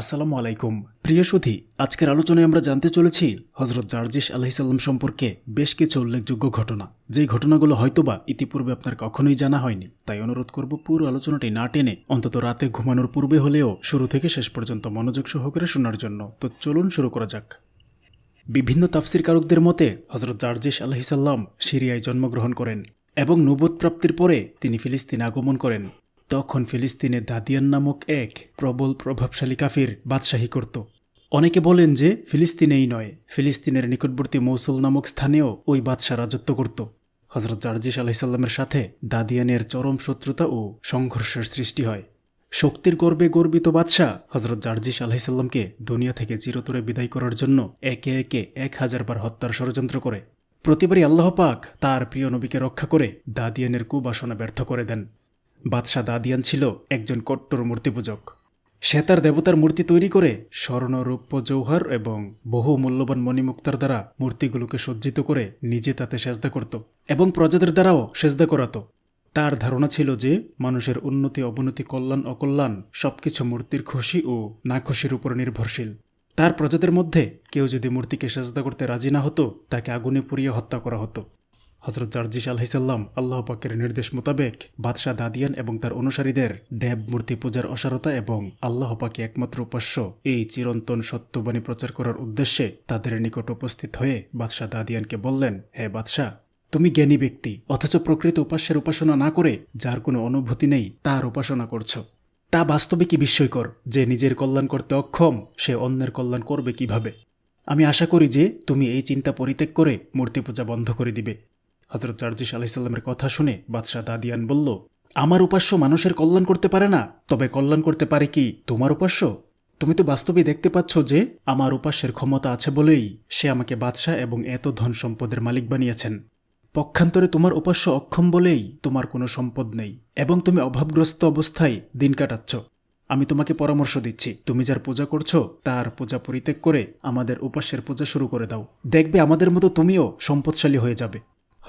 আসসালামু আলাইকুম। প্রিয় সুধী, আজকের আলোচনায় আমরা জানতে চলেছি হজরত জার্জিস আলহিসাল্লাম সম্পর্কে বেশ কিছু উল্লেখযোগ্য ঘটনা। যেই ঘটনাগুলো হয়তোবা ইতিপূর্বে আপনার কখনোই জানা হয়নি, তাই অনুরোধ করব পুরো আলোচনাটি না টেনে অন্তত রাতে ঘুমানোর পূর্বে হলেও শুরু থেকে শেষ পর্যন্ত মনোযোগ সহকারে শোনার জন্য। তো চলুন শুরু করা যাক। বিভিন্ন তাফসির কারকদের মতে হজরত জার্জিস আলহিসাল্লাম সিরিয়ায় জন্মগ্রহণ করেন এবং নবুদ প্রাপ্তির পরে তিনি ফিলিস্তিন আগমন করেন। তখন ফিলিস্তিনে দাদিয়ান নামক এক প্রবল প্রভাবশালী কাফির বাদশাহী করত। অনেকে বলেন যে ফিলিস্তিনেই নয়, ফিলিস্তিনের নিকটবর্তী মৌসুল নামক স্থানেও ওই বাদশাহ রাজত্ব করত। হজরত জার্জিস আলাহিসাল্লামের সাথে দাদিয়ানের চরম শত্রুতা ও সংঘর্ষের সৃষ্টি হয়। শক্তির গর্বে গর্বিত বাদশাহ হজরত জার্জিস আলাহিসাল্লামকে দুনিয়া থেকে চিরতরে বিদায় করার জন্য একে একে এক হাজার বার হত্যার ষড়যন্ত্র করে। প্রতিবারই আল্লাহ পাক তার প্রিয় নবীকে রক্ষা করে দাদিয়ানের কুবাসনা ব্যর্থ করে দেন। বাদশাহ দাদিয়ান ছিল একজন কট্টর মূর্তিপূজক। সে তার দেবতার মূর্তি তৈরি করে স্বর্ণ রৌপ্য জৌহার এবং বহু মূল্যবান মণিমুক্তার দ্বারা মূর্তিগুলোকে সজ্জিত করে নিজে তাতে সেজদা করত এবং প্রজাদের দ্বারাও সেজদা করাত। তার ধারণা ছিল যে মানুষের উন্নতি, অবনতি, কল্যাণ, অকল্যাণ সবকিছু মূর্তির খুশি ও না খুশির উপর নির্ভরশীল। তার প্রজাদের মধ্যে কেউ যদি মূর্তিকে সেজদা করতে রাজি না হতো, তাকে আগুনে পুড়িয়ে হত্যা করা হতো। হজরত জার্জিস আলহিসাল্লাম আল্লাহ পাকের নির্দেশ মোতাবেক বাদশাহ দাদিয়ান এবং তার অনুসারীদের দেব মূর্তি পূজার অসারতা এবং আল্লাহ পাকে একমাত্র উপাস্য এই চিরন্তন সত্যবাণী প্রচার করার উদ্দেশ্যে তাদের নিকট উপস্থিত হয়ে বাদশাহ দাদিয়ানকে বললেন, হে বাদশাহ, তুমি জ্ঞানী ব্যক্তি, অথচ প্রকৃত উপাস্যের উপাসনা না করে যার কোনো অনুভূতি নেই, তার উপাসনা করছ। তা বাস্তবে কি বিস্ময়কর যে নিজের কল্যাণ করতে অক্ষম, সে অন্যের কল্যাণ করবে কীভাবে? আমি আশা করি যে তুমি এই চিন্তা পরিত্যাগ করে মূর্তি পূজা বন্ধ করে দিবে। হজরত জার্জিস আলাইসাল্লামের কথা শুনে বাদশাহ দাদিয়ান বলল, আমার উপাস্য মানুষের কল্যাণ করতে পারে না, তবে কল্যাণ করতে পারে কি তোমার উপাস্য? তুমি তো বাস্তবে দেখতে পাচ্ছ যে আমার উপাস্যের ক্ষমতা আছে বলেই সে আমাকে বাদশাহ এবং এত ধন সম্পদের মালিক বানিয়েছেন। পক্ষান্তরে তোমার উপাস্য অক্ষম বলেই তোমার কোনো সম্পদ নেই এবং তুমি অভাবগ্রস্ত অবস্থায় দিন কাটাচ্ছ। আমি তোমাকে পরামর্শ দিচ্ছি, তুমি যার পূজা করছ, তার পূজা পরিত্যাগ করে আমাদের উপাস্যের পূজা শুরু করে দাও। দেখবে আমাদের মতো তুমিও সম্পদশালী হয়ে যাবে।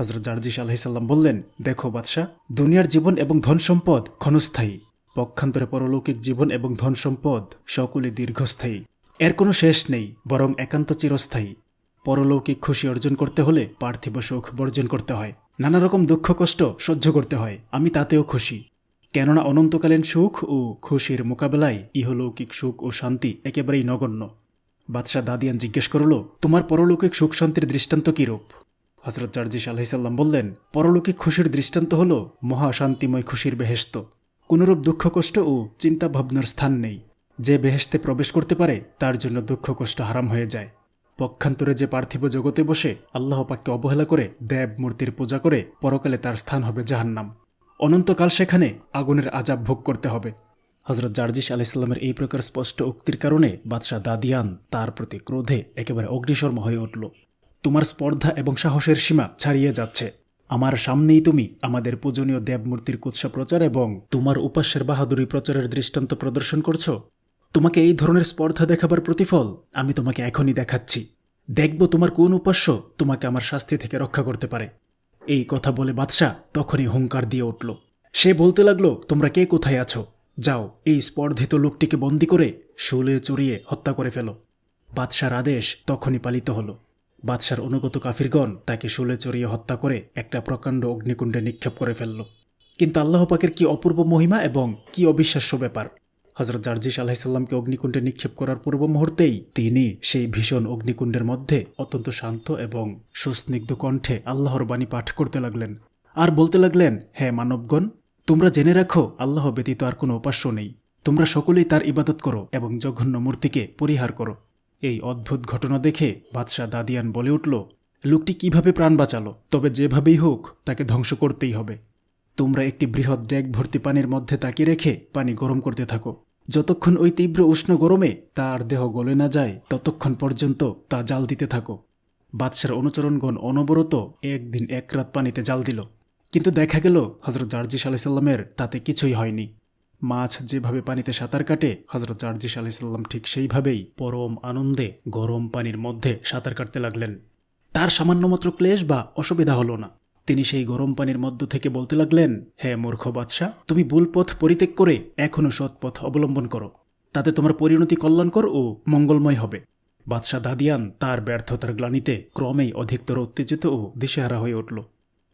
হজরত জার্জিস আলহিসাল্লাম বললেন, দেখো বাদশাহ, দুনিয়ার জীবন এবং ধন সম্পদ ক্ষণস্থায়ী। পক্ষান্তরে পরলৌকিক জীবন এবং ধন সম্পদ সকলে দীর্ঘস্থায়ী। এর কোনো শেষ নেই, বরং একান্ত চিরস্থায়ী। পরলৌকিক খুশি অর্জন করতে হলে পার্থিব সুখ বর্জন করতে হয়। নানা রকম দুঃখ কষ্ট সহ্য করতে হয়, আমি তাতেও খুশি। কেননা অনন্তকালীন সুখ ও খুশির মোকাবেলায় ইহলৌকিক সুখ ও শান্তি একেবারেই নগণ্য। বাদশাহ দাদিয়ান জিজ্ঞেস করল, তোমার পরলৌকিক সুখ শান্তির দৃষ্টান্ত কিরূপ? হজরত জার্জিস আলহিসাল্লাম বললেন পরলৌকিক খুশির দৃষ্টান্ত হল মহাশান্তিময় খুশির বেহেস্ত কোনরূপ দুঃখ, কষ্ট ও চিন্তা ভাবনার স্থান নেই। যে বেহেস্তে প্রবেশ করতে পারে, তার জন্য দুঃখ, কষ্ট হারাম হয়ে যায়। পক্ষান্তরে যে পার্থিব জগতে বসে আল্লাহ পাককে অবহেলা করে, দেব মূর্তির পূজা করে, পরকালে তার স্থান হবে জাহান্নাম। অনন্তকাল সেখানে আগুনের আজাব ভোগ করতে হবে। হজরত জার্জিস আলাইসাল্লামের এই প্রকার স্পষ্ট উক্তির কারণে বাদশাহ দাদিয়ান তার প্রতি ক্রোধে একেবারে অগ্নিশর্ম হয়ে উঠল। তোমার স্পর্ধা এবং সাহসের সীমা ছাড়িয়ে যাচ্ছে। আমার সামনেই তুমি আমাদের পূজনীয় দেবমূর্তির কুৎসা প্রচার এবং তোমার উপাস্যের বাহাদুরি প্রচারের দৃষ্টান্ত প্রদর্শন করছ। তোমাকে এই ধরনের স্পর্ধা দেখাবার প্রতিফল আমি তোমাকে এখনই দেখাচ্ছি। দেখব তোমার কোন উপাস্য তোমাকে আমার শাস্তি থেকে রক্ষা করতে পারে। এই কথা বলে বাদশাহ তখনই হুঙ্কার দিয়ে উঠল। সে বলতে লাগল, তোমরা কে কোথায় আছো? যাও, এই স্পর্ধিত লোকটিকে বন্দি করে শুলে চড়িয়ে হত্যা করে ফেলো। বাদশার আদেশ তখনই পালিত হলো। বাদশার অনুগত কাফিরগণ তাকে শুলে চড়িয়ে হত্যা করে একটা প্রকাণ্ড অগ্নিকুণ্ডে নিক্ষেপ করে ফেলল। কিন্তু আল্লাহ পাকের কি অপূর্ব মহিমা এবং কি অবিশ্বাস্য ব্যাপার? হজরত জার্জিস আলাহিসাল্লামকে অগ্নিকুণ্ডে নিক্ষেপ করার পূর্ব মুহূর্তেই তিনি সেই ভীষণ অগ্নিকুণ্ডের মধ্যে অত্যন্ত শান্ত এবং সুস্নিগ্ধ কণ্ঠে আল্লাহর বাণী পাঠ করতে লাগলেন। আর বলতে লাগলেন, হে মানবগণ, তোমরা জেনে রাখো, আল্লাহ ব্যতীত আর কোনো উপাস্য নেই। তোমরা সকলেই তার ইবাদত করো এবং জঘন্য মূর্তিকে পরিহার করো। এই অদ্ভুত ঘটনা দেখে বাদশাহ দাদিয়ান বলে উঠল, লোকটি কীভাবে প্রাণ বাঁচালো? তবে যেভাবেই হোক, তাকে ধ্বংস করতেই হবে। তোমরা একটি বৃহৎ ড্যাগ ভর্তি পানির মধ্যে তাকিয়ে রেখে পানি গরম করতে থাকো। যতক্ষণ ওই তীব্র উষ্ণ গরমে তার দেহ গলে না যায়, ততক্ষণ পর্যন্ত তা জাল দিতে থাকো। বাদশার অনুচরণগণ অনবরত একদিন এক রাত পানিতে জাল দিল। কিন্তু দেখা গেল হজরত জার্জিস আলাইসাল্লামের তাতে কিছুই হয়নি। মাছ যেভাবে পানিতে সাঁতার কাটে হজরত জার্জিস আলাইসাল্লাম ঠিক সেইভাবেই পরম আনন্দে গরম পানির মধ্যে সাঁতার কাটতে লাগলেন। তার সামান্যমাত্র ক্লেশ বা অসুবিধা হলো না। তিনি সেই গরম পানির মধ্য থেকে বলতে লাগলেন, হে মূর্খ বাদশাহ তুমি ভুল পথ পরিত্যাগ করে এখনও সৎ পথ অবলম্বন করো। তাতে তোমার পরিণতি কল্যাণকর ও মঙ্গলময় হবে। বাদশাহ দাদিয়ান তার ব্যর্থতার গ্লানিতে ক্রমেই অধিকতর উত্তেজিত ও দিশেহারা হয়ে উঠল।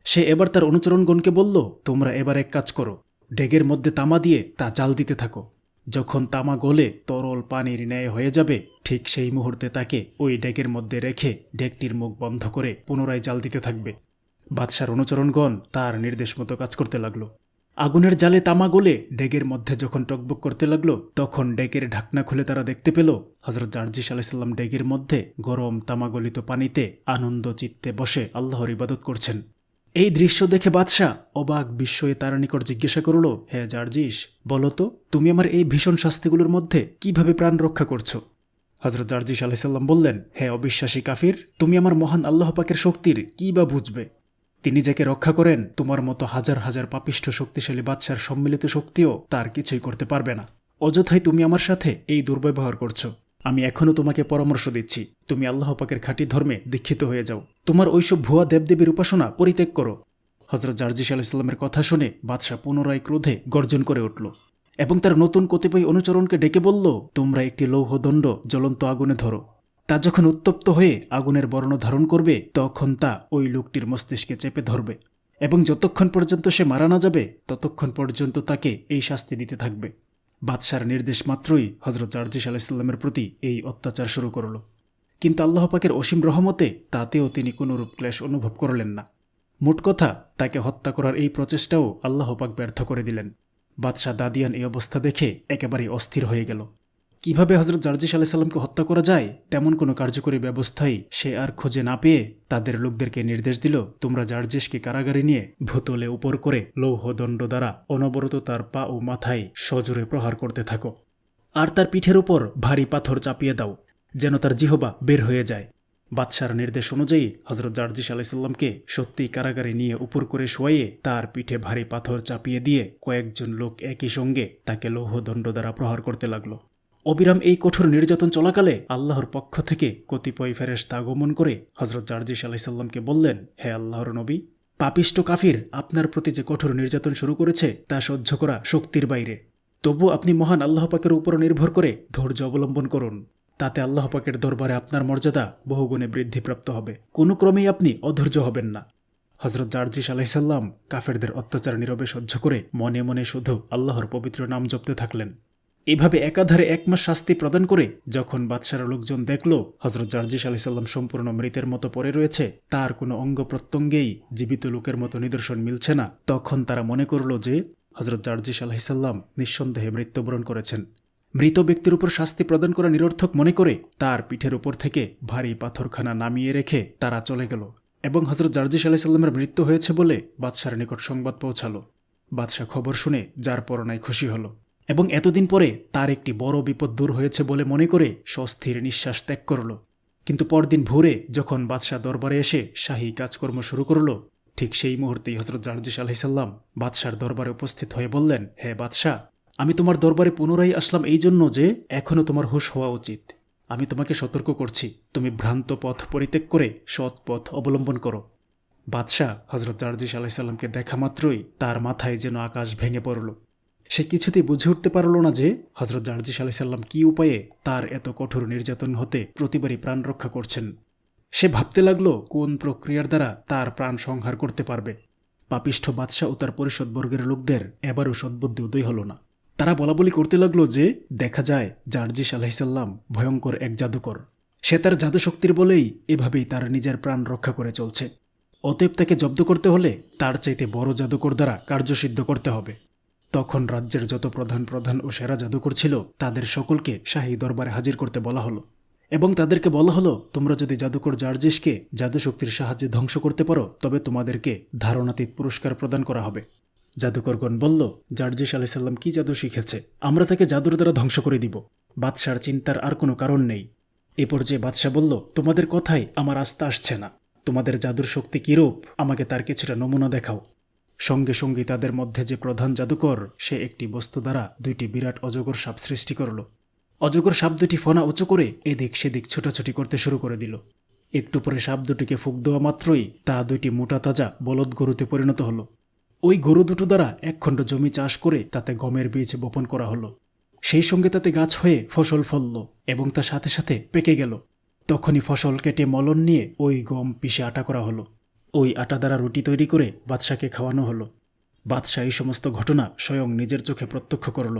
সে এবার তার অনুচরণগণকে বলল, তোমরা এবার এক কাজ করো ডেগের মধ্যে তামা দিয়ে তা জাল দিতে থাকো। যখন তামা গলে তরল পানির ন্যায় হয়ে যাবে, ঠিক সেই মুহূর্তে তাকে ওই ডেগের মধ্যে রেখে ডেকটির মুখ বন্ধ করে পুনরায় জাল দিতে থাকবে। বাদশার অনুচরণগণ তার নির্দেশ মতো কাজ করতে লাগল। আগুনের জালে তামা গলে ডেগের মধ্যে যখন টকবক করতে লাগল, তখন ডেগের ঢাকনা খুলে তারা দেখতে পেল হজরত জার্জিস আলাইসাল্লাম ডেগের মধ্যে গরম তামাগলিত পানিতে আনন্দ চিত্তে বসে আল্লাহর ইবাদত করছেন। এই দৃশ্য দেখে বাদশাহ অবাক বিস্ময়ে তার নিকট জিজ্ঞাসা করল, হে জার্জিস, বলো তো, তুমি আমার এই ভীষণ শাস্তিগুলোর মধ্যে কীভাবে প্রাণ রক্ষা করছ? হজরত জার্জিস আলাইসাল্লাম বললেন, হে অবিশ্বাসী কাফির, তুমি আমার মহান আল্লাহ পাকের শক্তির কি বা বুঝবে? তিনি যাকে রক্ষা করেন, তোমার মতো হাজার হাজার পাপিষ্ঠ শক্তিশালী বাদশার সম্মিলিত শক্তিও তার কিছুই করতে পারবে না। অযথাই তুমি আমার সাথে এই দুর্ব্যবহার করছ। আমি এখনও তোমাকে পরামর্শ দিচ্ছি। তুমি আল্লাহ পাকের খাঁটি ধর্মে দীক্ষিত হয়ে যাও। তোমার ওইসব ভুয়া দেবদেবীর উপাসনা পরিত্যাগ করো। হজরত জার্জিস আলাইস্লামের কথা শুনে বাদশাহ পুনরায় ক্রোধে গর্জন করে উঠল এবং তার নতুন কতিপয় অনুচরণকে ডেকে বলল, তোমরা একটি লৌহদণ্ড জ্বলন্ত আগুনে ধরো। তা যখন উত্তপ্ত হয়ে আগুনের বর্ণ ধারণ করবে, তখন তা ওই লোকটির মস্তিষ্কে চেপে ধরবে এবং যতক্ষণ পর্যন্ত সে মারা না যাবে, ততক্ষণ পর্যন্ত তাকে এই শাস্তি দিতে থাকবে। বাদশার নির্দেশ মাত্রই হজরত জার্জিস আলাইসাল্লামের প্রতি এই অত্যাচার শুরু করল। কিন্তু আল্লাহ পাকের অসীম রহমতে তাতেও তিনি কোনোরূপ ক্লেশ অনুভব করলেন না। মোট কথা, তাকে হত্যা করার এই প্রচেষ্টাও আল্লাহ পাক ব্যর্থ করে দিলেন। বাদশাহ দাদিয়ান এই অবস্থা দেখে একেবারেই অস্থির হয়ে গেল। কীভাবে হজরত জার্জিস আলাইসাল্লামকে হত্যা করা যায়, তেমন কোনো কার্যকরী ব্যবস্থাই সে আর খুঁজে না পেয়ে তাদের লোকদেরকে নির্দেশ দিল, তোমরা জার্জিসকে কারাগারে নিয়ে ভূতলে উপর করে লৌহদণ্ড দ্বারা অনবরত তার পা ও মাথায় সজোরে প্রহার করতে থাকো। আর তার পিঠের উপর ভারী পাথর চাপিয়ে দাও, যেন তার জিহবা বের হয়ে যায়। বাদশার নির্দেশ অনুযায়ী হজরত জার্জিস আলাইসাল্লামকে সত্যিই কারাগারে নিয়ে উপর করে শোয়াইয়ে তার পিঠে ভারী পাথর চাপিয়ে দিয়ে কয়েকজন লোক একই সঙ্গে তাকে লৌহদণ্ড দ্বারা প্রহার করতে লাগল। অবিরাম এই কঠোর নির্যাতন চলাকালে আল্লাহর পক্ষ থেকে কতিপয় ফেরেশতা আগমন করে হজরত জার্জিস আলাইসাল্লামকে বললেন, হে আল্লাহর নবী, পাপিষ্ট কাফির আপনার প্রতি যে কঠোর নির্যাতন শুরু করেছে, তা সহ্য করা শক্তির বাইরে। তবু আপনি মহান আল্লাহ পাকের উপর নির্ভর করে ধৈর্য অবলম্বন করুন। তাতে আল্লাহ পাকের দরবারে আপনার মর্যাদা বহুগুণে বৃদ্ধিপ্রাপ্ত হবে। কোনো ক্রমেই আপনি অধৈর্য হবেন না। হজরত জার্জিস আলাইসাল্লাম কাফেরদের অত্যাচার নীরবে সহ্য করে মনে মনে শুধু আল্লাহর পবিত্র নাম জপতে থাকলেন। এভাবে একাধারে এক মাস শাস্তি প্রদান করে যখন বাদশার লোকজন দেখল হজরত জার্জিস আলাইসাল্লাম সম্পূর্ণ মৃতের মতো পড়ে রয়েছে, তার কোনো অঙ্গ প্রত্যঙ্গেই জীবিত লোকের মতো নিদর্শন মিলছে না, তখন তারা মনে করল যে হজরত জার্জিস আলাহিসাল্লাম নিঃসন্দেহে মৃত্যুবরণ করেছেন। মৃত ব্যক্তির উপর শাস্তি প্রদান করা নিরর্থক মনে করে তার পিঠের উপর থেকে ভারী পাথরখানা নামিয়ে রেখে তারা চলে গেল এবং হজরত জার্জিস আলাইসাল্লামের মৃত্যু হয়েছে বলে বাদশার নিকট সংবাদ পৌঁছালো। বাদশাহ খবর শুনে যার পরনায় খুশি হলো। এবং এতদিন পরে তার একটি বড় বিপদ দূর হয়েছে বলে মনে করে স্বস্থির নিঃশ্বাস ত্যাগ করল। কিন্তু পরদিন ভোরে যখন বাদশাহ দরবারে এসে শাহী কাজকর্ম শুরু করল, ঠিক সেই মুহূর্তেই হজরত জার্জিস আলহিসাল্লাম বাদশার দরবারে উপস্থিত হয়ে বললেন, হে বাদশাহ, আমি তোমার দরবারে পুনরায় আসলাম এই জন্য যে এখনও তোমার হুশ হওয়া উচিত। আমি তোমাকে সতর্ক করছি, তুমি ভ্রান্ত পথ পরিত্যাগ করে সৎ পথ অবলম্বন করো। বাদশাহ হজরত জার্জিস আলাইসাল্লামকে দেখা মাত্রই তার মাথায় যেন আকাশ ভেঙে পড়ল। সে কিছুতেই বুঝে উঠতে পারল না যে হজরত জার্জিস আলাইসাল্লাম কি উপায়ে তার এত কঠোর নির্যাতন হতে প্রতিবারই প্রাণ রক্ষা করছেন। সে ভাবতে লাগল, কোন প্রক্রিয়ার দ্বারা তার প্রাণ সংহার করতে পারবে? পাপিষ্ঠ বাদশাহ ও তার পরিষদবর্গের লোকদের এবারও সদ্বুদ্ধি উদয় হল না। তারা বলাবলি করতে লাগল যে, দেখা যায় জার্জিস আলাহিসাল্লাম ভয়ঙ্কর এক জাদুকর। সে তার জাদুশক্তির বলেই এভাবেই তার নিজের প্রাণ রক্ষা করে চলছে। অতএব তাকে জব্দ করতে হলে তার চাইতে বড় জাদুকর দ্বারা কার্যসিদ্ধ করতে হবে। তখন রাজ্যের যত প্রধান প্রধান ও সেরা জাদুকর ছিল, তাদের সকলকে শাহী দরবারে হাজির করতে বলা হলো। এবং তাদেরকে বলা হলো, তোমরা যদি জাদুকর জার্জিসকে জাদুশক্তির সাহায্যে ধ্বংস করতে পারো, তবে তোমাদেরকে ধারণাতীত পুরস্কার প্রদান করা হবে। জাদুকরগণ বলল, জার্জিস আলাইসাল্লাম কি জাদু শিখেছে? আমরা তাকে জাদুর দ্বারা ধ্বংস করে দিব। বাদশার চিন্তার আর কোনো কারণ নেই। এ পর্যায়ে বাদশাহ বলল, তোমাদের কথাই আমার আস্থা আসছে না। তোমাদের জাদুর শক্তি কিরূপ? আমাকে তার কিছুটা নমুনা দেখাও। সঙ্গে সঙ্গে তাদের মধ্যে যে প্রধান জাদুকর, সে একটি বস্তু দ্বারা দুইটি বিরাট অজগর সাপ সৃষ্টি করল। অজগর সাপ দুটি ফনা উঁচু করে এদিক সেদিক ছোটাছুটি করতে শুরু করে দিল। একটু পরে সাপ দুটিকে ফুক দেওয়া মাত্রই তা দুইটি মোটা তাজা বলদ গরুতে পরিণত হলো। ওই গরু দুটো দ্বারা একখণ্ড জমি চাষ করে তাতে গমের বীজ বপন করা হলো। সেই সঙ্গে তাতে গাছ হয়ে ফসল ফলল এবং তার সাথে সাথে পেকে গেল। তখনই ফসল কেটে মলন নিয়ে ওই গম পিষে আটা করা হলো। ওই আটা দ্বারা রুটি তৈরি করে বাদশাকে খাওয়ানো হলো। বাদশাহ এই সমস্ত ঘটনা স্বয়ং নিজের চোখে প্রত্যক্ষ করল।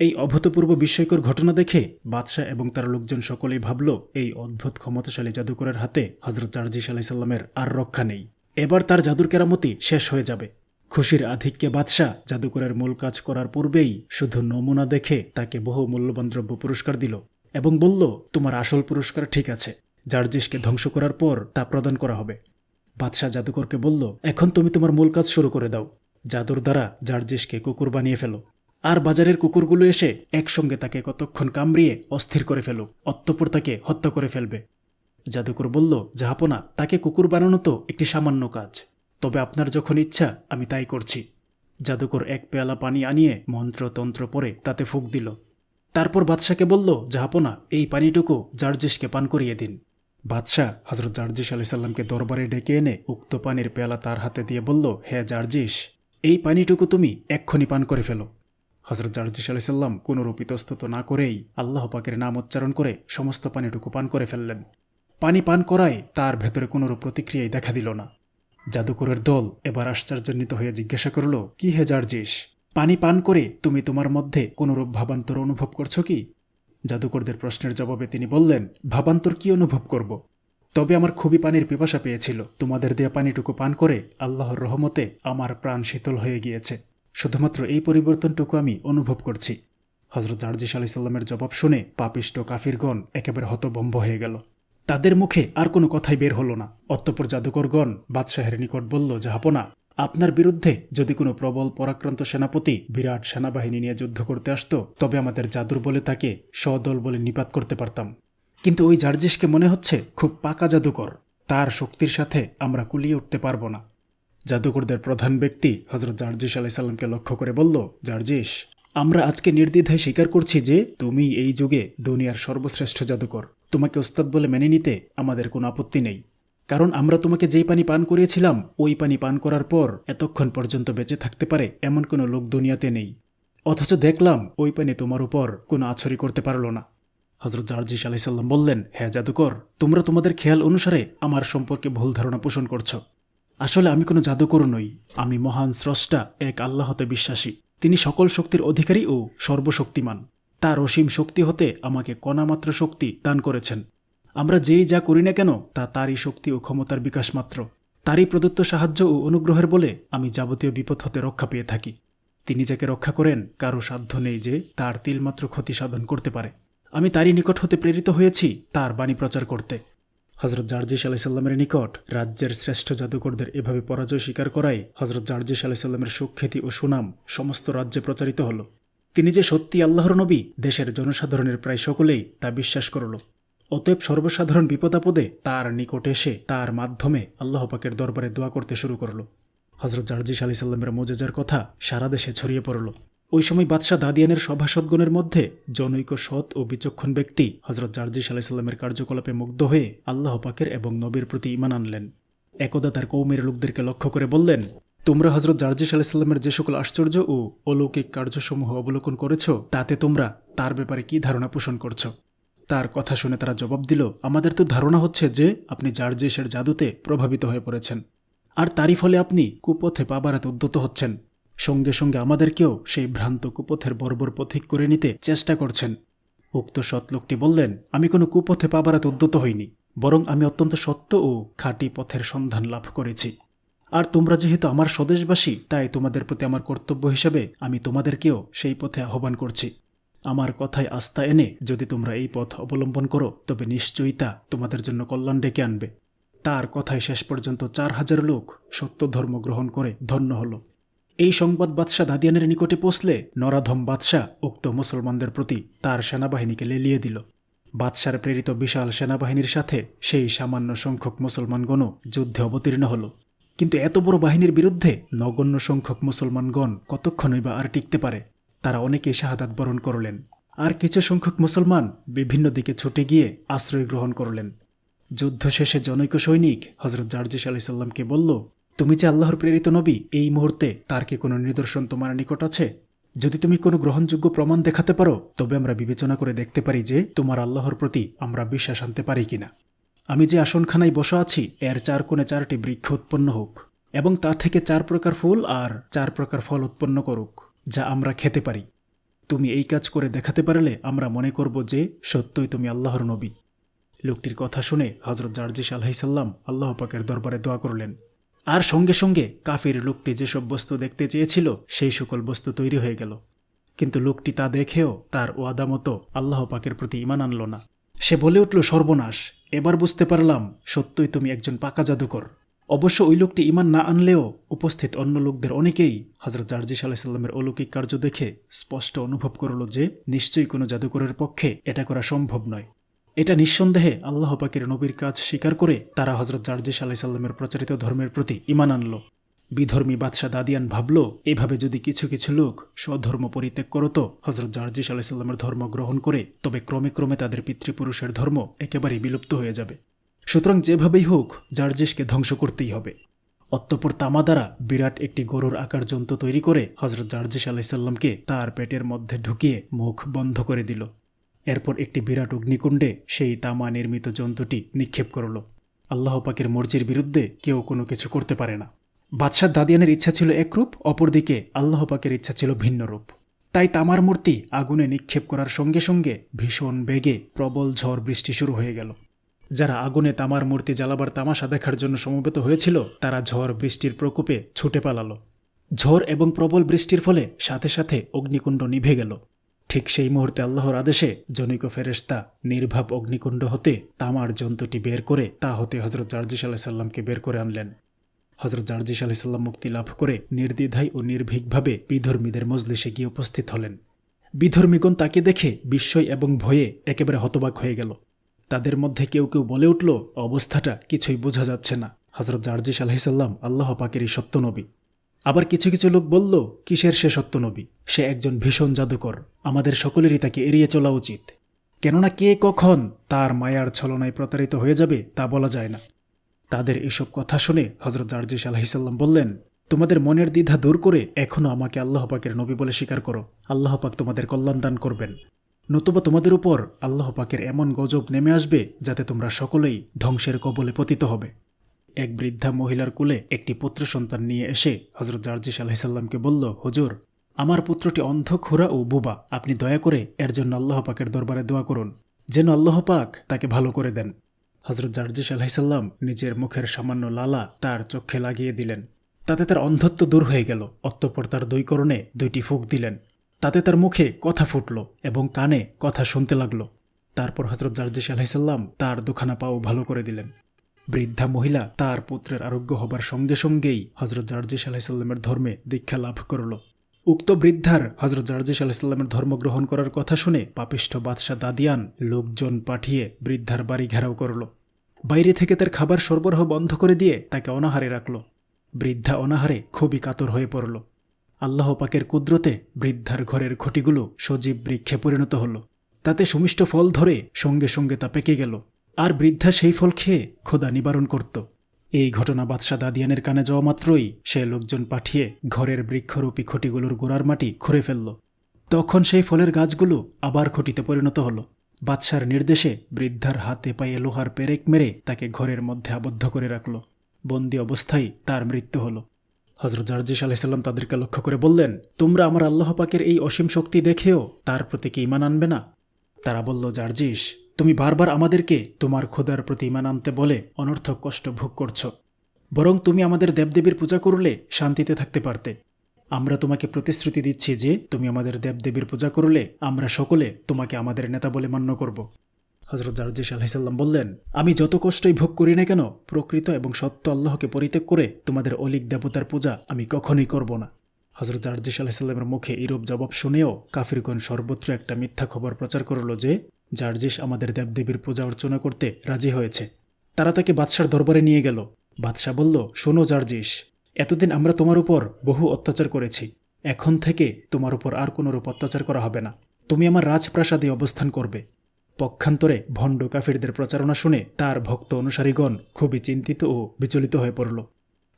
এই অভূতপূর্ব বিস্ময়কর ঘটনা দেখে বাদশাহ এবং তার লোকজন সকলেই ভাবল, এই অদ্ভুত ক্ষমতাশালী জাদুকরের হাতে হজরত জার্জিস আলাইসাল্লামের আর রক্ষা নেই। এবার তার জাদুর কেরামতি শেষ হয়ে যাবে। খুশির আধিক্যে বাদশাহ জাদুকরের মূল কাজ করার পূর্বেই শুধু নমুনা দেখে তাকে বহু মূল্যবান দ্রব্য পুরস্কার দিল এবং বলল, তোমার আসল পুরস্কার ঠিক আছে। জার্জিসকে ধ্বংস করার পর তা প্রদান করা হবে। বাদশাহ জাদুকরকে বলল, এখন তুমি তোমার মূল কাজ শুরু করে দাও। জাদুর দ্বারা জার্জিসকে কুকুর বানিয়ে ফেলো। আর বাজারের কুকুরগুলো এসে একসঙ্গে তাকে কতক্ষণ কামড়িয়ে অস্থির করে ফেলুক অত্যপর তাকে হত্যা করে ফেলবে। জাদুকর বলল জাহাপনা তাকে কুকুর বানানো তো একটি সামান্য কাজ। তবে আপনার যখন ইচ্ছা, আমি তাই করছি। জাদুকর এক পেয়ালা পানি আনিয়ে মন্ত্রতন্ত্র পরে তাতে ফুক দিল। তারপর বাদশাকে বলল জাহাপনা এই পানিটুকু জার্জিসকে পান করিয়ে দিন। বাদশাহ হজরত জার্জিস আলি সাল্লামকে দরবারে ডেকে এনে উক্ত পানির পেয়ালা তার হাতে দিয়ে বলল, হে জার্জিস এই পানিটুকু তুমি এক্ষুনি পান করে ফেলো। হজরত জার্জিস আলি সাল্লাম কোনোরূপ ইতস্তত না করেই আল্লাহ পাকের নাম উচ্চারণ করে সমস্ত পানিটুকু পান করে ফেললেন। পানি পান করায় তার ভেতরে কোনোরূপ প্রতিক্রিয়াই দেখা দিল না। জাদুকরের দল এবার আশ্চর্যান্বিত হয়ে জিজ্ঞাসা করল, কি হে জার্জিস পানি পান করে তুমি তোমার মধ্যে কোনোরূপ ভাবান্তর অনুভব করছ কি? জাদুকরদের প্রশ্নের জবাবে তিনি বললেন, ভাবান্তর কি অনুভব করব? তবে আমার খুবই পানির পিপাসা পেয়েছিল। তোমাদের দেয়া পানিটুকু পান করে আল্লাহর রহমতে আমার প্রাণ শীতল হয়ে গিয়েছে। শুধুমাত্র এই পরিবর্তনটুকু আমি অনুভব করছি। হজরত জার্জিস আলি সাল্লামের জবাব শুনে পাপিষ্ট কাফিরগণ একেবারে হতভম্ব হয়ে গেল। তাদের মুখে আর কোনো কথাই বের হলো না। অতঃপর জাদুকরগণ বাদশাহের নিকট বলল, জাহাপনা আপনার বিরুদ্ধে যদি কোনো প্রবল পরাক্রান্ত সেনাপতি বিরাট সেনাবাহিনী নিয়ে যুদ্ধ করতে আসত, তবে আমাদের জাদুর বলে তাকে সদল বলে নিপাত করতে পারতাম। কিন্তু ওই জার্জিসকে মনে হচ্ছে খুব পাকা জাদুকর। তার শক্তির সাথে আমরা কুলিয়ে উঠতে পারব না। জাদুকরদের প্রধান ব্যক্তি হজরত জার্জিস আলাইসাল্লামকে লক্ষ্য করে বলল, জার্জিস, আমরা আজকে নির্দ্বিধায় স্বীকার করছি যে তুমি এই যুগে দুনিয়ার সর্বশ্রেষ্ঠ জাদুকর। তোমাকে ওস্তাদ বলে মেনে নিতে আমাদের কোনো আপত্তি নেই। কারণ আমরা তোমাকে যেই পানি পান করিয়েছিলাম, ওই পানি পান করার পর এতক্ষণ পর্যন্ত বেঁচে থাকতে পারে এমন কোনো লোক দুনিয়াতে নেই। অথচ দেখলাম ওই পানি তোমার উপর কোনো আছরি করতে পারল না। হজরত জার্জিস আলাইসাল্লাম বললেন হ্যাঁ জাদুকর, তোমরা তোমাদের খেয়াল অনুসারে আমার সম্পর্কে ভুল ধারণা পোষণ করছ। আসলে আমি কোনো জাদুকর নই, আমি মহান স্রষ্টা, এক আল্লাহতে বিশ্বাসী। তিনি সকল শক্তির অধিকারী ও সর্বশক্তিমান। তার অসীম শক্তি হতে আমাকে কণামাত্র শক্তি দান করেছেন। আমরা যেই যা করি না কেন, তা তারই শক্তি ও ক্ষমতার বিকাশ মাত্র। তারই প্রদত্ত সাহায্য ও অনুগ্রহের বলে আমি যাবতীয় বিপদ হতে রক্ষা পেয়ে থাকি। তিনি যাকে রক্ষা করেন কারও সাধ্য নেই যে তার তিলমাত্র ক্ষতি সাধন করতে পারে। আমি তারই নিকট হতে প্রেরিত হয়েছি তার বাণী প্রচার করতে। হজরত জার্জিস আলাইসাল্লামের নিকট রাজ্যের শ্রেষ্ঠ জাদুকরদের এভাবে পরাজয় স্বীকার করায় হজরত জার্জিস আলাইসাল্লামের সুখ্যাতি ও সুনাম সমস্ত রাজ্যে প্রচারিত হল। তিনি যে সত্যি আল্লাহর নবী, দেশের জনসাধারণের প্রায় সকলেই তা বিশ্বাস করল। অতএব সর্বসাধারণ বিপদাপদে তার নিকটে এসে তার মাধ্যমে আল্লাহ পাকের দরবারে দোয়া করতে শুরু করল। হজরত জার্জিস আলি সাল্লামের মোজেজার কথা সারা দেশে ছড়িয়ে পড়ল। ওই সময় বাদশাহ দাদিয়ানের সভাসদগণের মধ্যে জনৈক সৎ ও বিচক্ষণ ব্যক্তি হজরত জার্জিস আলি সাল্লামের কার্যকলাপে মুগ্ধ হয়ে আল্লাহ পাকের এবং নবীর প্রতি ইমান আনলেন। একদা তার কৌমের লোকদেরকে লক্ষ্য করে বললেন, তোমরা হজরত জার্জিস আলি সাল্লামের যে সকল আশ্চর্য ও অলৌকিক কার্যসমূহ অবলোকন করেছ, তাতে তোমরা তার ব্যাপারে কি ধারণা পোষণ করছ? তার কথা শুনে তারা জবাব দিল, আমাদের তো ধারণা হচ্ছে যে আপনি জার্জিসের জাদুতে প্রভাবিত হয়ে পড়েছেন। আর তারই ফলে আপনি কুপথে পা বাড়াতে উদ্যত হচ্ছেন। সঙ্গে সঙ্গে আমাদেরকেও সেই ভ্রান্ত কুপথের বর্বর পথিক করে নিতে চেষ্টা করছেন। উক্ত সৎ লোকটি বললেন, আমি কোনো কুপথে পা বাড়াতে উদ্যত হইনি, বরং আমি অত্যন্ত সত্য ও খাঁটি পথের সন্ধান লাভ করেছি। আর তোমরা যেহেতু আমার স্বদেশবাসী, তাই তোমাদের প্রতি আমার কর্তব্য হিসেবে আমি তোমাদেরকেও সেই পথে আহ্বান করছি। আমার কথায় আস্থা এনে যদি তোমরা এই পথ অবলম্বন করো, তবে নিশ্চয়ই তা তোমাদের জন্য কল্যাণ ডেকে আনবে। তার কথায় শেষ পর্যন্ত চার হাজার লোক সত্য ধর্ম গ্রহণ করে ধন্য হল। এই সংবাদ বাদশাহ দাদিয়ানের নিকটে পৌঁছলে নরাধম বাদশাহ উক্ত মুসলমানদের প্রতি তার সেনাবাহিনীকে লেলিয়ে দিল। বাদশার প্রেরিত বিশাল সেনাবাহিনীর সাথে সেই সামান্য সংখ্যক মুসলমানগণও যুদ্ধে অবতীর্ণ হল। কিন্তু এত বড় বাহিনীর বিরুদ্ধে নগণ্য সংখ্যক মুসলমানগণ কতক্ষণই বা আর টিকতে পারে? তারা অনেকে শাহাদাত বরণ করলেন। আর কিছু সংখ্যক মুসলমান বিভিন্ন দিকে ছুটে গিয়ে আশ্রয় গ্রহণ করলেন। যুদ্ধ শেষে জনৈক সৈনিক হজরত জার্জিস আলি সাল্লামকে বলল, তুমি যে আল্লাহর প্রেরিত নবী, এই মুহূর্তে তার কি কোনো নিদর্শন তোমার নিকট আছে? যদি তুমি কোনো গ্রহণযোগ্য প্রমাণ দেখাতে পারো, তবে আমরা বিবেচনা করে দেখতে পারি যে তোমার আল্লাহর প্রতি আমরা বিশ্বাস আনতে পারি কিনা। আমি যে আসনখানায় বসা আছি, এর চার কোণে চারটি বৃক্ষ উৎপন্ন হোক, এবং তা থেকে চার প্রকার ফুল আর চার প্রকার ফল উৎপন্ন করুক। যা আমরা খেতে পারি। তুমি এই কাজ করে দেখাতে পারলে আমরা মনে করব যে সত্যই তুমি আল্লাহর নবী। লোকটির কথা শুনে হজরত জার্জিস আলহাইসাল্লাম আল্লাহ পাকের দরবারে দোয়া করলেন। আর সঙ্গে সঙ্গে কাফির লোকটি যেসব বস্তু দেখতে চেয়েছিল, সেই সকল বস্তু তৈরি হয়ে গেল। কিন্তু লোকটি তা দেখেও তার ওয়াদা মতো আল্লাহ পাকের প্রতি ইমান আনল না। সে বলে উঠল, সর্বনাশ। এবার বুঝতে পারলাম, সত্যই তুমি একজন পাকা জাদুকর। অবশ্য ওই লোকটি ইমান না আনলেও উপস্থিত অন্য লোকদের অনেকেই হজরত জার্জিস আলাহিসাল্লামের অলৌকিক কার্য দেখে স্পষ্ট অনুভব করল যে নিশ্চয়ই কোনো জাদুকরের পক্ষে এটা করা সম্ভব নয়। এটা নিঃসন্দেহে আল্লাহ পাকের নবীর কাজ স্বীকার করে তারা হজরত জার্জিস আলাহিসাল্লামের প্রচারিত ধর্মের প্রতি ইমান আনল। বিধর্মী বাদশাহ দাদিয়ান ভাবল, এভাবে যদি কিছু কিছু লোক স্বধর্ম পরিত্যাগ করত হজরত জার্জিস আলাহিসাল্লামের ধর্ম গ্রহণ করে, তবে ক্রমে ক্রমে তাদের পিতৃপুরুষের ধর্ম একেবারেই বিলুপ্ত হয়ে যাবে। সুতরাং যেভাবেই হোক জার্জিসকে ধ্বংস করতেই হবে। অতঃপর তামা দ্বারা বিরাট একটি গরুর আকার যন্ত্র তৈরি করে হজরত জার্জিস আলাইসাল্লামকে তার পেটের মধ্যে ঢুকিয়ে মুখ বন্ধ করে দিল। এরপর একটি বিরাট অগ্নিকুণ্ডে সেই তামা নির্মিত জন্তুটি নিক্ষেপ করল। আল্লাহ পাকের মর্জির বিরুদ্ধে কেউ কোনো কিছু করতে পারে না। বাদশাহ দাদিয়ানের ইচ্ছা ছিল একরূপ, অপরদিকে আল্লাহ পাকের ইচ্ছা ছিল ভিন্ন রূপ। তাই তামার মূর্তি আগুনে নিক্ষেপ করার সঙ্গে সঙ্গে ভীষণ বেগে প্রবল ঝড় বৃষ্টি শুরু হয়ে গেল। যারা আগুনে তামার মূর্তি জ্বালাবার তামাশা দেখার জন্য সমবেত হয়েছিল, তারা ঝড় বৃষ্টির প্রকোপে ছুটে পালালো। ঝড় এবং প্রবল বৃষ্টির ফলে সাথে সাথে অগ্নিকুণ্ড নিভে গেল। ঠিক সেই মুহূর্তে আল্লাহর আদেশে জনৈক ফেরেস্তা নির্ভাব অগ্নিকুণ্ড হতে তামার জন্তুটি বের করে তা হতে হজরত জার্জিস আলাহিসাল্লামকে বের করে আনলেন। হজরত জার্জিস আলাহিসাল্লাম মুক্তি লাভ করে নির্দ্বিধায় ও নির্ভীকভাবে বিধর্মীদের মজলিসে গিয়ে উপস্থিত হলেন। বিধর্মীগণ তাকে দেখে বিস্ময় এবং ভয়ে একেবারে হতবাক হয়ে গেল। তাদের মধ্যে কেউ কেউ বলে উঠল, অবস্থাটা কিছুই বোঝা যাচ্ছে না। হজরত জার্জিস আলহিসাল্লাম আল্লাহ পাকেরই সত্য নবী। আবার কিছু কিছু লোক বলল, কিসের সে সত্য নবী? সে একজন ভীষণ জাদুকর। আমাদের সকলেরই তাকে এড়িয়ে চলা উচিত। কেননা কে কখন তার মায়ার ছলনায় প্রতারিত হয়ে যাবে তা বলা যায় না। তাদের এসব কথা শুনে হজরত জার্জিস আলহিসাল্লাম বললেন, তোমাদের মনের দ্বিধা দূর করে এখনও আমাকে আল্লাহ পাকের নবী বলে স্বীকার করো। আল্লাহ পাক তোমাদের কল্যাণ দান করবেন। নতুবা তোমাদের উপর আল্লাহ পাকের এমন গজব নেমে আসবে যাতে তোমরা সকলেই ধ্বংসের কবলে পতিত হবে। এক বৃদ্ধা মহিলার কুলে একটি পুত্র সন্তান নিয়ে এসে হজরত জার্জিস আলাহিসাল্লামকে বলল, হুজুর, আমার পুত্রটি অন্ধ খোরা ও বুবা। আপনি দয়া করে এর জন্য আল্লাহ পাকের দরবারে দোয়া করুন। যেন আল্লাহ পাক তাকে ভালো করে দেন। হজরত জার্জিস আলাহিসাল্লাম নিজের মুখের সামান্য লালা তার চোখে লাগিয়ে দিলেন। তাতে তার অন্ধত্ব দূর হয়ে গেল। অতঃপর তার দুই করণে দুইটি ফুক দিলেন। তাতে তার মুখে কথা ফুটল এবং কানে কথা শুনতে লাগল। তারপর হজরত জার্জিস আলাইসাল্লাম তার দুখানা পাও ভালো করে দিলেন। বৃদ্ধা মহিলা তার পুত্রের আরোগ্য হবার সঙ্গে সঙ্গেই হজরত জার্জিস আলাহিসাল্লামের ধর্মে দীক্ষা লাভ করল। উক্ত বৃদ্ধার হজরত জার্জিস আলাহিসাল্লামের ধর্ম গ্রহণ করার কথা শুনে পাপিষ্ঠ বাদশাহ দাদিয়ান লোকজন পাঠিয়ে বৃদ্ধার বাড়ি ঘেরাও করল। বাইরে থেকে তার খাবার সরবরাহ বন্ধ করে দিয়ে তাকে অনাহারে রাখল। বৃদ্ধা অনাহারে খুবই কাতর হয়ে পড়ল। আল্লাহ পাকের কুদরতে বৃদ্ধার ঘরের ঘটিগুলো সজীব বৃক্ষে পরিণত হল। তাতে সুমিষ্ট ফল ধরে সঙ্গে সঙ্গে তা পেকে গেল। আর বৃদ্ধা সেই ফল খেয়ে খোদা নিবারণ করত। এই ঘটনা বাদশাহ দাদিয়ানের কানে যাওয়া মাত্রই সে লোকজন পাঠিয়ে ঘরের বৃক্ষরূপী খটিগুলোর গোড়ার মাটি খুঁড়ে ফেলল। তখন সেই ফলের গাছগুলো আবার খটিতে পরিণত হল। বাদশার নির্দেশে বৃদ্ধার হাতে পায়ে লোহার পেরেক মেরে তাকে ঘরের মধ্যে আবদ্ধ করে রাখল। বন্দি অবস্থায় তার মৃত্যু হলো। হজরত জার্জিস আলাইসাল্লাম তাদেরকে লক্ষ্য করে বললেন, তোমরা আমার আল্লাহ পাকের এই অসীম শক্তি দেখেও তার প্রতি কি ইমান আনবে না? তারা বলল জার্জিস তুমি বারবার আমাদেরকে তোমার খোদার প্রতি ইমান আনতে বলে অনর্থক কষ্ট ভোগ করছ। বরং তুমি আমাদের দেবদেবীর পূজা করলে শান্তিতে থাকতে পারতে। আমরা তোমাকে প্রতিশ্রুতি দিচ্ছি যে, তুমি আমাদের দেবদেবীর পূজা করলে আমরা সকলে তোমাকে আমাদের নেতা বলে মান্য করব। হজরত জার্জিস আলহিসাল্লাম বললেন, আমি যত কষ্টই ভোগ করি না কেন, প্রকৃত এবং সত্য আল্লাহকে পরিত্যাগ করে তোমাদের অলিক দেবতার পূজা আমি কখনোই করব না। হজরত জার্জিস আলাহিসাল্লামের মুখে ইরূপ জবাব শুনেও কাফিরগণ সর্বত্র একটা মিথ্যা খবর প্রচার করল যে জার্জিস আমাদের দেবদেবীর পূজা অর্চনা করতে রাজি হয়েছে। তারা তাকে বাদশার দরবারে নিয়ে গেল। বাদশাহ বলল, শোনো জার্জিস এতদিন আমরা তোমার উপর বহু অত্যাচার করেছি। এখন থেকে তোমার উপর আর কোনোরূপ অত্যাচার করা হবে না। তুমি আমার রাজপ্রাসাদে অবস্থান করবে। পক্ষান্তরে ভণ্ড কাফিরদের প্রচারণা শুনে তার ভক্ত অনুসারীগণ খুবই চিন্তিত ও বিচলিত হয়ে পড়ল।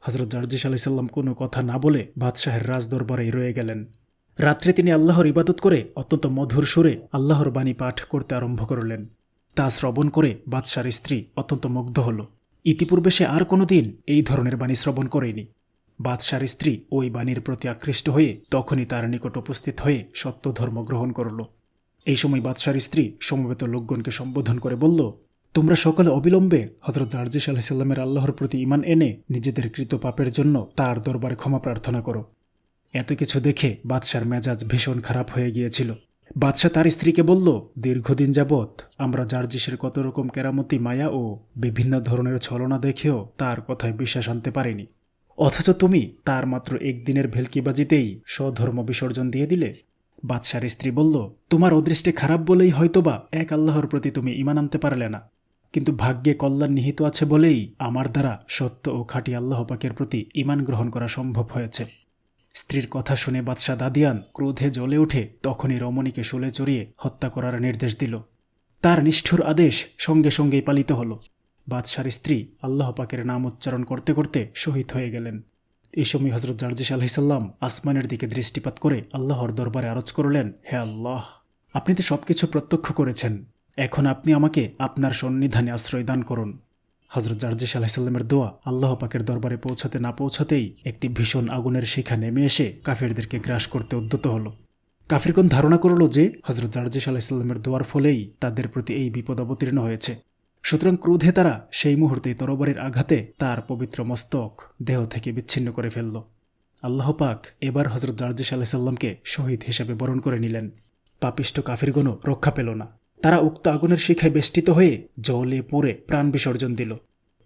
হজরত জার্জিস আলাইসাল্লাম কোনো কথা না বলে বাদশাহের রাজদরবারেই রয়ে গেলেন। রাত্রে তিনি আল্লাহর ইবাদত করে অত্যন্ত মধুর সুরে আল্লাহর বাণী পাঠ করতে আরম্ভ করলেন। তা শ্রবণ করে বাদশার স্ত্রী অত্যন্ত মুগ্ধ হল। ইতিপূর্বে সে আর কোনোদিন এই ধরনের বাণী শ্রবণ করেনি। বাদশার স্ত্রী ওই বাণীর প্রতি আকৃষ্ট হয়ে তখনই তার নিকট উপস্থিত হয়ে সত্য ধর্ম গ্রহণ করল। এই সময় বাদশার স্ত্রী সমবেত লোকগণকে সম্বোধন করে বলল, তোমরা সকলে অবিলম্বে হজরত জার্জিস আলাহিসাল্লামের আল্লাহর প্রতি ইমান এনে নিজেদের কৃত পাপের জন্য তার দরবারে ক্ষমা প্রার্থনা করো। এত কিছু দেখে বাদশার মেজাজ ভীষণ খারাপ হয়ে গিয়েছিল। বাদশাহ তার স্ত্রীকে বলল, দীর্ঘদিন যাবৎ আমরা জার্জিসের কত রকম কেরামতি, মায়া ও বিভিন্ন ধরনের ছলনা দেখেও তার কথায় বিশ্বাস আনতে পারিনি। অথচ তুমি তার মাত্র একদিনের ভেলকিবাজিতেই স্বধর্ম বিসর্জন দিয়ে দিলে। বাদশার স্ত্রী বলল, তোমার অদৃষ্টে খারাপ বলেই হয়তোবা এক আল্লাহর প্রতি তুমি ইমান আনতে পারলে না। কিন্তু ভাগ্যে কল্যাণ নিহিত আছে বলেই আমার দ্বারা সত্য ও খাঁটি আল্লাহ পাকের প্রতি ইমান গ্রহণ করা সম্ভব হয়েছে। স্ত্রীর কথা শুনে বাদশাহ দাদিয়ান ক্রোধে জ্বলে উঠে তখনই রমণীকে শুলে চড়িয়ে হত্যা করার নির্দেশ দিল। তার নিষ্ঠুর আদেশ সঙ্গে সঙ্গেই পালিত হল। বাদশার স্ত্রী আল্লাহ পাকের নাম উচ্চারণ করতে করতে শহীদ হয়ে গেলেন। এই সময় হজরত জার্জিস আলহিসাল্লাম আসমানের দিকে দৃষ্টিপাত করে আল্লাহর দরবারে আরজ করলেন, হে আল্লাহ, আপনি তো সবকিছু প্রত্যক্ষ করেছেন। এখন আপনি আমাকে আপনার সন্নিধানে আশ্রয় দান করুন। হজরত জার্জিস আলাহিসাল্লামের দোয়া আল্লাহ পাকের দরবারে পৌঁছাতে না পৌঁছাতেই একটি ভীষণ আগুনের শিখা নেমে এসে কাফেরদেরকে গ্রাস করতে উদ্যত হল। কাফিরগণ ধারণা করল যে হজরত জার্জিস আলাহিসাল্লামের দোয়ার ফলেই তাদের প্রতি এই বিপদ অবতীর্ণ হয়েছে। সুতরাং ক্রোধে তারা সেই মুহূর্তে তরবারির আঘাতে তার পবিত্র মস্তক দেহ থেকে বিচ্ছিন্ন করে ফেলল। আল্লাহ পাক এবার হজরত জার্জিস আলাহিসাল্লামকে শহীদ হিসেবে বরণ করে নিলেন। পাপিষ্ট কাফিরগণও রক্ষা পেল না। তারা উক্ত আগুনের শিখায় বেষ্টিত হয়ে জলে পড়ে প্রাণ বিসর্জন দিল।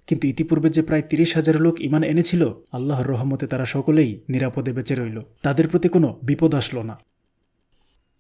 কিন্তু ইতিপূর্বে যে প্রায় তিরিশ হাজার লোক ইমান এনেছিল, আল্লাহর রহমতে তারা সকলেই নিরাপদে বেঁচে রইল। তাদের প্রতি কোনো বিপদ আসলো না।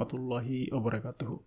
warahmatullahi wabarakatuh.